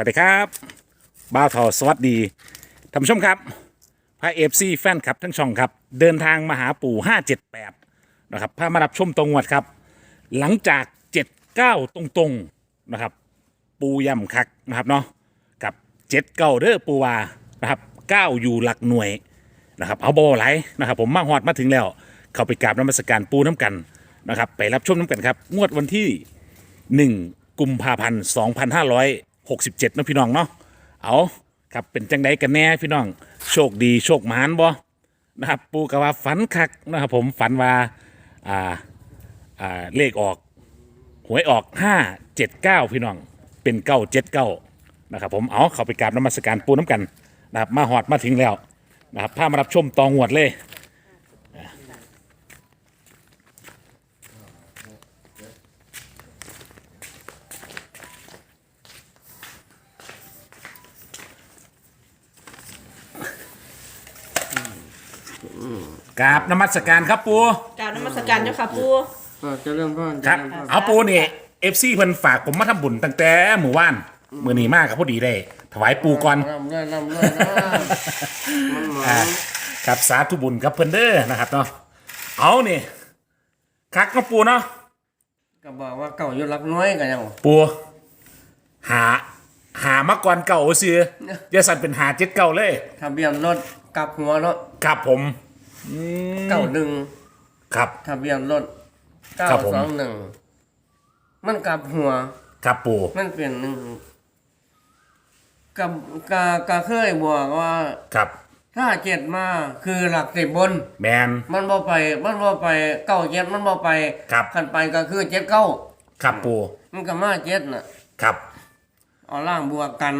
วัสดีครับบ้าทอสวัสดีท่านผู้ชมครับพระเอฟซีแฟนคลับทั้งช่องครับ เดินทางมาหาปู่ 578 นะครับพามารับชมตรงวัดครับ หลังจาก 79 ตรงๆนะครับ ปูย่ำคักนะครับเนาะกับ7เก้าเด้อปูวานะครับ9อยู่หลักหน่วยนะครับเอาบอไหลนะครับ ผมมาหอดมาถึงแล้ว เข้าไปกราบน้ำมศการปูน้ำกันนะครับ ไปรับชมน้ำกันครับ งวดวันที่ 1 กุมภาพันธ์ 67นะพี่น้องเนาะเอาครับเป็นจังไดกันแน่พี่น้อง โชคดีโชคหมานบ่นะครับปูกะว่าฝันคักนะครับผมฝันว่าอ่าอ่าเลขออกหวยออก 579 พี่น้องเป็น 979นะครับผมเอาเข้าไปกราบน้ำมัสการปูน้ำกันนะครับมาหอดมาถึงแล้วนะครับพามารับชมตองหวดเลย กราบนมัสการครับปูกรารนมัสการเจ้าค่ะปูก็จะเริ่มพ่อนครับจะเริ่มพ่อนเอาปูนี่เอฟซีเพิ่นฝากผมมาทำบุญตั้งแต่หมู่บ้านมือนีมากครับพอดีได้ ถวายปูก่อน ร่ำรวยร่ำรวยนะมันหมออ่านครับสาธุบุญกับเพิ่นเด้อนะครับเนาะเอานี่คักเนาะปูเนาะก็บอกว่าเก่าอยู่รักน้อยกันยังปูหาหามาก่อนเก่าเสือเดี๋ยวสั่นเป็นหาเจ็ดเก่าเลย ทะเบียนรถกลับหัวเนาะครับผม เก้าหนึ่งครับ ทะเบียนรถเก้าครับผม สองหนึ่งมันกลับหัว ครับปูมันเป็นหนึ่งกับกากาเคยบอกว่า ครับ ถ้าเจ็ดมาคือหลักสิบบน แมน มันบ่ไป มันบ่ไปเก้าเจ็ดมันบ่ไปครับ ขันไปก็คือเจ็ดเก้าครับปูมันก็มาเจ็ดน่ะ ครับ เอาล่างบวกกัน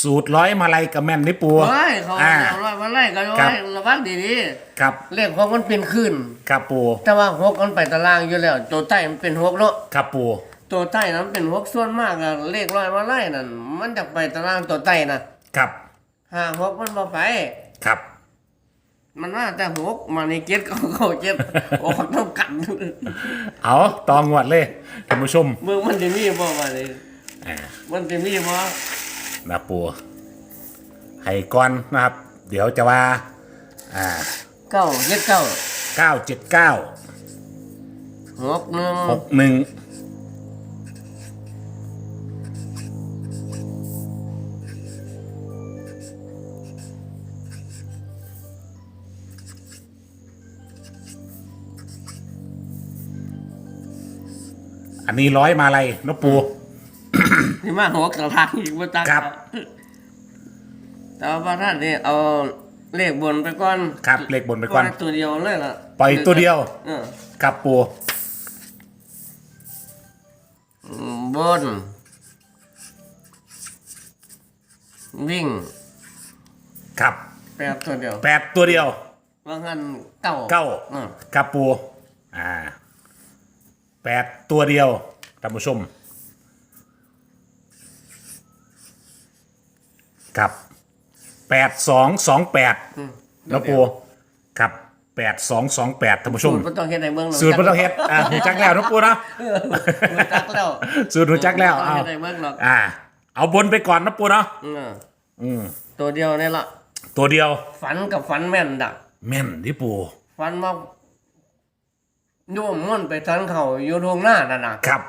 สูตรร้อยมาลัยกับแม่นนี่ปูเฮ้ยเขาอ่า เอาไว้มาไล่กันครัไว้บ ระวังดีครับๆเลขหกมันเป็นขึ้น ครับปูแต่ว่าหกมันไปตารางอยู่แล้ว ตัวใต้มันเป็นหกเนาะครับปูตัวใต้นั้นเป็นหกส่วนมากอะเลขร้อยมาไล่นั่นมันจะไปตารางตัวใต้น่ะครับห้าหกมันบ่ไป ครับ มันว่าแต่หกมาในเจ็ดก็เขาเจ็ดออกเท่ากันเอาตองวดเลยท่านผู้ชม เมืองมันจะมีบ่มาเลย อ่ามันจะมีบ่นะปูให้ก่อนนะครับ เดี๋ยวจะว่า อ่าเก้าเจ็ดเก้าเก้าเจ็ดเก้าหกหนึ่งหกหนึ่งอันนี้ร้อยมาอะไรนกปู ที่มาหกตารางอีกบ่ตักครับ แต่ว่าท่านนี่เอาเลขบนไปก่อนครับเลขบนไปก่อน ปล่ยตัวเดียวเลยล่ะปล่อยตัวเดียว เออครับปูอืมบน วิ่งครับแปดตัวเดียวแปดตัวเดียวว่างั้นเก้าเก้าอืม ครับปูอ่าแปดตัวเดียวท่านผู้ชม ครับแปดสองสองแปดแล้วปูครับแปดสองสองแปดท่านผู้ชสูม ตรบ่ต้องเฮ็ดให้เบิ่งหรอกสูตรพระเฮ็ดอ่าหูจักแล้วนะปูนะ เออหูจักแล้วสูตรหูจักแล้วบ่ต้อเอางเฮ็ดให้เบิ่งหรอกอ่า เอาบนไปก่อนนะปูเนาะเอออืมตัวเดียวนี่ล่ะตัวเดียวฝันกับฝันแม่นดัก แม่นที่ปูฝันว่าโยมม่วนไปทันเขาอยู่ตรงหน้านั่นน่ะครับ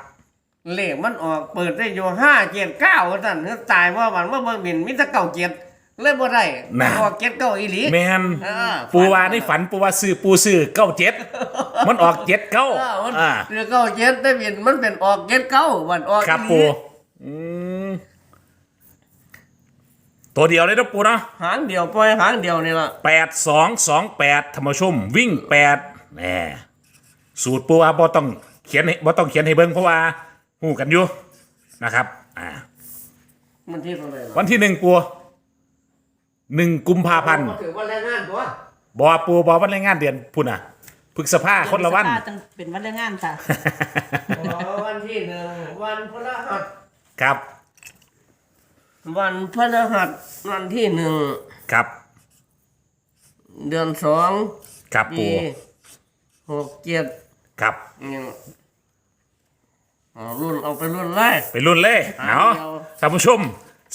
เลขมันออกเปิดได้อยู่ห้าเจ็ดเก้าท่านคือตายว่าวันว่าเบิ่งบินมิตรเก่าเจ็ดเลยบ่ได้น่ะ ออกเจ็ดเก้าอีหลี แม่นเออ ปูว่าในฝันปูว่าซื้อปูซื้อเก้าเจ็ดมันออกเจ็ดเก้าเออมันอ่าเรือเก้าเจ็ดได้บินมันเป็นออกเจ็ดเก้าวันออกครับอีหลีปูอืมตัวเดียวเลยนะปูเนาะหางเดียวปล่อยหางเดียวนี่ล่ะแปดสองสองแปดธรรมชม วิ่งแปดแหมสูตรปูว่าบ่ต้องเขียนให้บ่ต้องเขียนให้เบิ่งเพราะว่า หูกันอยู่นะครับ อ่า มันที่เท่าไหร่ล่ะวันที่หนึ่งปูหนึ่งกุมภาพันธ์ถือว่าแรงงานตัวบอปูบอวันแรงงานเดือนพุ่นอะพฤษภาคนละวันเดือพฤษภาจังเป็นวันแรงงานค่ะอ๋อวันที่หนึ่งวันพฤหัสครับ วันพฤหัสวันที่หนึ่งครับ เดือนสองครับปีปูหกเจ็ดครับยัง เอารุ่นเอาไปรุ่นไล่ ไปรุ่นเลยเอาเดียวท่านผู้ชม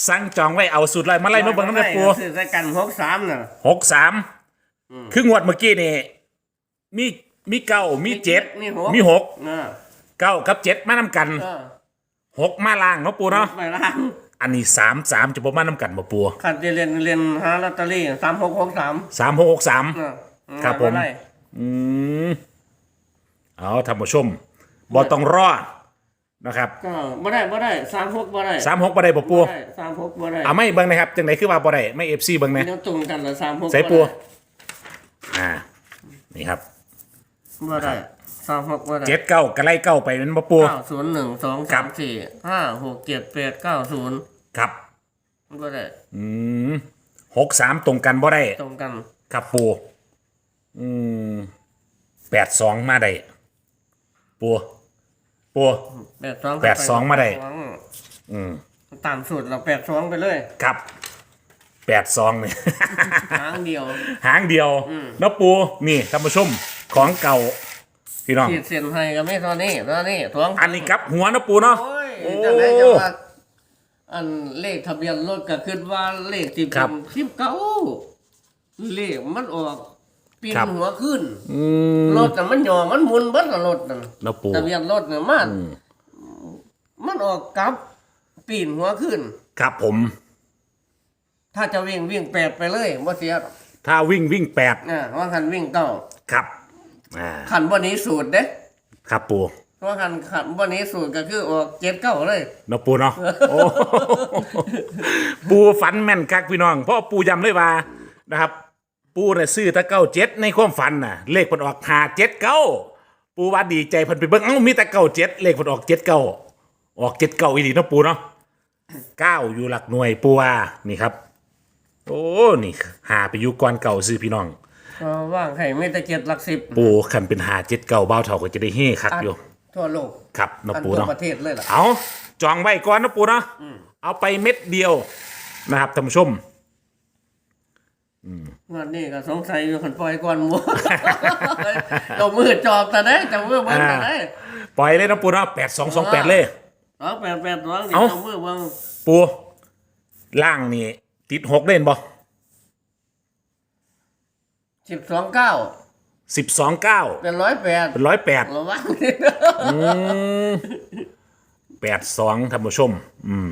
สั่งจองไว้เอาสูตรลอยมาไล่มาเบิ่งน้ำเด้อปูซื้อใส่กันหกสามน่ะ หกสามคืองวดเมื่อกี้นี่มีมีเก้ามีเจ็ดมีหก มีหกเออเก้ากับเจ็ดมานำกันเออหกมาล่างเนาะปูเนาะไปล้างอันนี้สามสามจะบ่มานำกันบ่ปูขัดจะเรียนเรียนหาลอตเตอรี่สามหกหกสามสามหกหกสามเออครับผมได้อืมเอาท่านผู้ชมบ่ต้องรอ นะครับก็บ่ได้บ่ได้สามหกบ่ได้สามหกบ่ได้บ่ปูบ่ได้สามหกบ่ได้เอาไม่เบิ่งนะครับจังไหนคือว่าบ่ได้ไม่เอฟซีเบิ่งนะเดี๋ยวตรงกันละสามหกใส่ปูอ่านี่ครับบ่ได้สามหกบ่ได้เจ็ดเก้ากระไล่เก้าไปเป็นบ่ปู เก้าศูนย์หนึ่งสองครัสาบ มสี่ห้าหกเจ็ดแปดเก้าศูนย์ครับบ่ได้อืมหกสามตรงกันบ่ได้ตรงกันครับปูอืมแปดสองมาได้ปู ปู แปดสองแปดสองมาได้ อืมตามสูตรเราแปดสองไปเลยครับแปดสองเนี่ยหางเดียว หางเดียวเนาะปูนี่ท่านผู้ชมของเก่าพี่น้อง ขีดเส้นให้ก็ไม่เท่านี้เท่านี้ทวงอันนี้ครับหัวเนาะปูเนาะ โอ้ยโอ้จังไดจะว่าอันเลขทะเบียนรถก็คิดว่าเลขที่ครัเป็บนสิบเก้าเลขมันออก ปีนครับ หัวขึ้นอืม รถน่ะมันหย่อมันหมุนเบิดละรถน่ะเนาะปูทะเบียนรถน่ะมันมันออกกลับ ปีนหัวขึ้น ครับผม ถ้าจะวิ่งวิ่งแปดไปเลยบ่เสียหรอกถ้าวิ่งวิ่งแปดนะว่าคันวิ่งเก้าครับอ่าขันบ่หนี้สูตรเด้ครับปูว่าคันขันบ่หนี้สูตรก็คือออกเจ็ดเก้าเลยเนาะปูเนาะโอ้ ปูฝันแม่นคักพี่น้องเพราะปูย้ำเลยว่านะครับ ปูน่ะซื้อแตะเก้าเจ็ดในความฝันน่ะ เลขมันออกหาเจ็ดเก้าปูว่าดีใจเพิ่นไปเบิ่งเอ้ามีแต่เก้าเจ็ดเลขมันออกเจ็ดเก้าออกเจ็ดเก้าอีหลีเนาะปูเนาะเก้าอยู่หลักหน่วยปูว่านี่ครับ โอ้นี่หาไปอยู่ก่อนเก่าซื้อพี่น้อง ก็ว่างให้ไม่แต่เจ็ดหลักสิบปูคันเป็นหาเจ็ดเก้าเบ้าเท่าก็จะได้เฮ่คักอยู่ทั่วโลกครับเนาะอันปูทั่วเนาะประเทศเลยล่ะ เอาจองไว้ก่อนนะปูเนาะเอาไปเม็ดเดียวนะครับท่านผู้ชม งานนี้ก็สงสัยอยู่คนปล่อยก่อนหมูเรามือจอบแต่ได้จะมือเบิ่งแต่ได้ปล่อยเลยนะปูเนาะแปดสองสองแปดเลยสองแปดแปดสองนี่เอ้าจะมือเบิ่งปูล่างนี่ติดหกเล่นบ่สิบสองเก้าสิบสองเก้าเป็นร้อยแปดเป็นร้อยแปดระวังแปดสองท่านผู้ชม อืม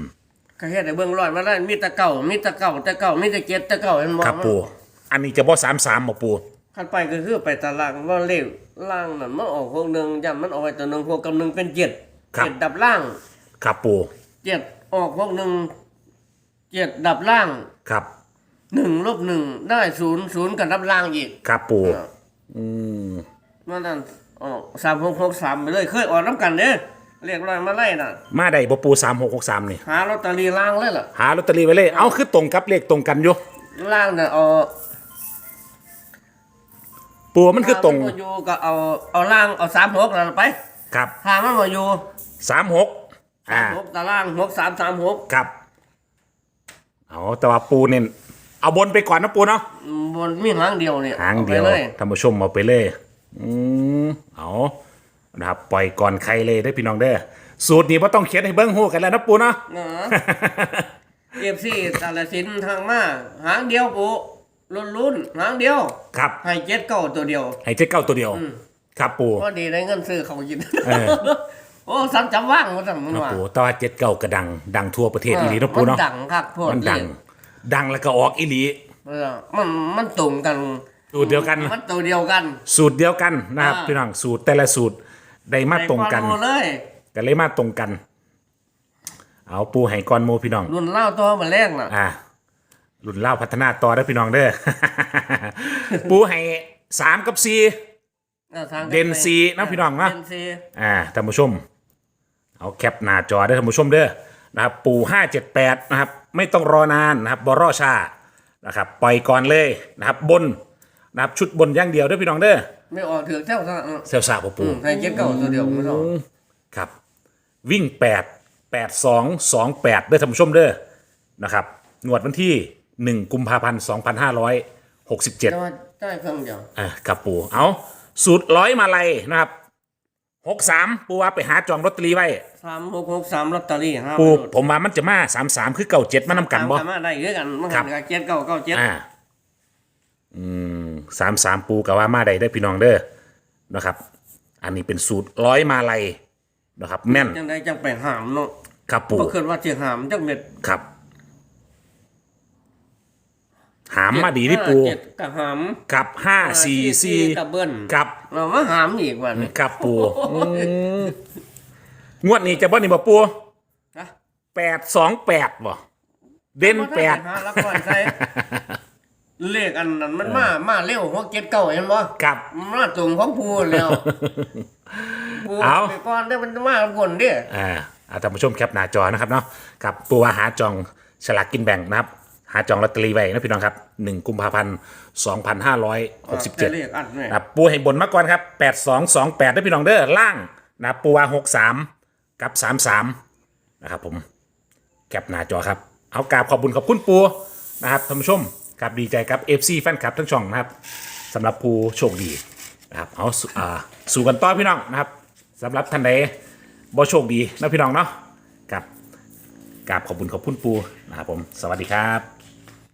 ก็เฮ็ดให้เบิ่งร้อยมาได้มีแตะเก่ามีแตะเก่าแต่เก่ามีแตะเจ็ดแต่เก่าเห็นบ่ครับปูอันนี้จะบ่สามสามบ่ปูคันไปก็คือไปตารางว่าเลขล่างนั่นมันออกพวกหนึ่งยันมันออกไปตัวหนึ่งพวกกำหนึ่งเป็นเจ็ดเจ็ดดับล่างครับปูเจ็ดออกพวกหนึ่งเจ็ดดับล่างครับหนึ่งลบหนึ่งได้ศูนย์ศูนย์กับดับล่างอีกครับปูอืมนั่นนั่นออกสามหกหกสามไปเลยเคยออกน้ำกันเด้ เรียกร้อยมาไล่น่ะ มาได้บ่ปูสามหกหกสามนี่ หาลอตเตอรี่ล่างเลยล่ะ หาลอตเตอรี่ไว้เลย เอาคือตรงกับเลขตรงกันอยู่ล่างน่ะเอาปูมันคือตรง ถ้ามันบ่อยู่ก็เอาเอาล่างเอาสามหกนั่นไปครับถ้ามันมาอยู่สามหกอ่า หกตารางหกสามสามหกครับเอาแต่ว่าปูเน้นเอาบนไปก่อนนะปูเนาะบนมีหางเดียวเนี่ยหางเดียวอไปเลยท่านผู้ชมเอาไปเลย อืมเอา นะครับปล่อยก่อนใครเลยได้อพี่น้องเด้อสูตรนี้ว่าต้องเขียนให้เบิ้งหูกันแล้วนะปูเนาะ เนาะ เอฟซีตาลสินทางมาหางเดียวปูลุ้นลุ้นๆหางเดียวครับ ให้เจ็ดเก้าตัวเดียว ให้เจ๊เก้าตัวเดียว ครับปู พอดีได้เงินซื้อเขาวกิน เออ โอ้สันจำว่างมันสั่งมันนะว่าปูแต่ว่าเจ็ดเก้ากระดัง ดังทั่วประเทศอีหลีนะปูเนาะ มันดังครับพวกมันดัง ดังแล้วก็ออกอีหลี เออมันมันตรงกัน สูตรเดียวกัน มันตัวเดียวกัน สูตรเดียวกันนะครับอ่า พี่น้องสูตรแต่ละสูตร ได้มาตรงกันใส่ความเลยก็เลยมาตรงกัน เอาปูให้ก่อนโมพี่น้อง รุ่นเล่าตัวมาแรกน่ะ อ่ารุ่นเล่าพัฒนาต่อได้อพี่น้องเด้อ ปูให้สามกับสี่ ออทางเด่นสีนะพี่น้องนะ เด่นสีอ่าท่านผู้ชม เอาแคปหน้าจอได้อท่านผู้ชมเด้อนะครับ ปูห้าเจ็ดแปดนะครับ ไม่ต้องรอนานนะครับบอรอชานะครับ ปล่อยก่อนเลยนะครับ บนนะครับชุดบนอย่างเดียวเด้อพี่น้องเด้อ ไม่ออกถือเท่าเท่าเออเซลซาปูปูอืมให้เจ็ดเก้าตัวเดียวไม่ต้องครับ วิ่งแปดแปดสองสองแปดเด้อท่านผู้ชมเด้อนะครับงวดวันที่หนึ่งกุมภาพันธ์สองพันห้าร้อยหกสิบเจ็ด แต่ว่าได้เครื่องเดียวอะกับปูเอาสูตรร้อยมาลัยนะครับหกสามปูว่าไปหาจองลอตเตอรี่ไว้ สามหกหกสามลอตเตอรี่ห้าปู ผมว่ามันจะมาสามสามคือเก่าเจ็ดมานำกันบ่ สามารถได้คือกันมันครักับนกับเจ็ดเก้าเก้าเจ็ดอ่า อืม สามสามปูกับว่ามาได้ได้อพี่น้องเด้อนะครับ อันนี้เป็นสูตรร้อยมาลัยนะครับ แม่นจังได้จังไปหามเนาะครับปูก็คิดว่าจะหามจังเม็ดครับ หามมาดีที่ปูเจ็ดกับหามกับห้าสี่สี่กับเบิ้ลกับเรามาหามอีกวันนี้กับปูอืมงวดนี้จะบ่นี่บ่ปูนะแปดสองแปดบ่เด่นแปด เลขอันนั้นมันมา มาเร็วหัวเจ็ดเก้าเห็นบ่กับมันมาตรงของปูแล้วปูเอา ไปก่อนได้อมันมาคนเด้ออ่าอาท่านผู้ชมแคปหน้าจอนะครับเนาะกับปูว่าหาจองฉลากกินแบ่งนะครับ หาจองลอตเตอรี่ไว้นะพี่น้องครับหนึ่งกุมภาพันธ์สองพันห้าร้อยหกสิบเจ็ดเลขอัดเนี่ยนะปูให้บนมาก่อนครับแปดสองสองแปดนะพี่น้องเด้อล่างนะปูว่าหกสามกับสามสามนะครับผม แคปหน้าจอครับ เอากราบขอบคุณขอบคุณปูนะครับท่านผู้ชม ครับดีใจครับเอฟซีแฟนคลับทั้งช่องนะครับสำหรับปูโชคดีนะครับเอาสู่อ่าสู่กันต่อพี่น้องนะครับสำหรับท่านใดบ่โชคดีนะพี่น้องเนาะกับกราบขอบคุณขอบคุณปูนะครับผมสวัสดีครับ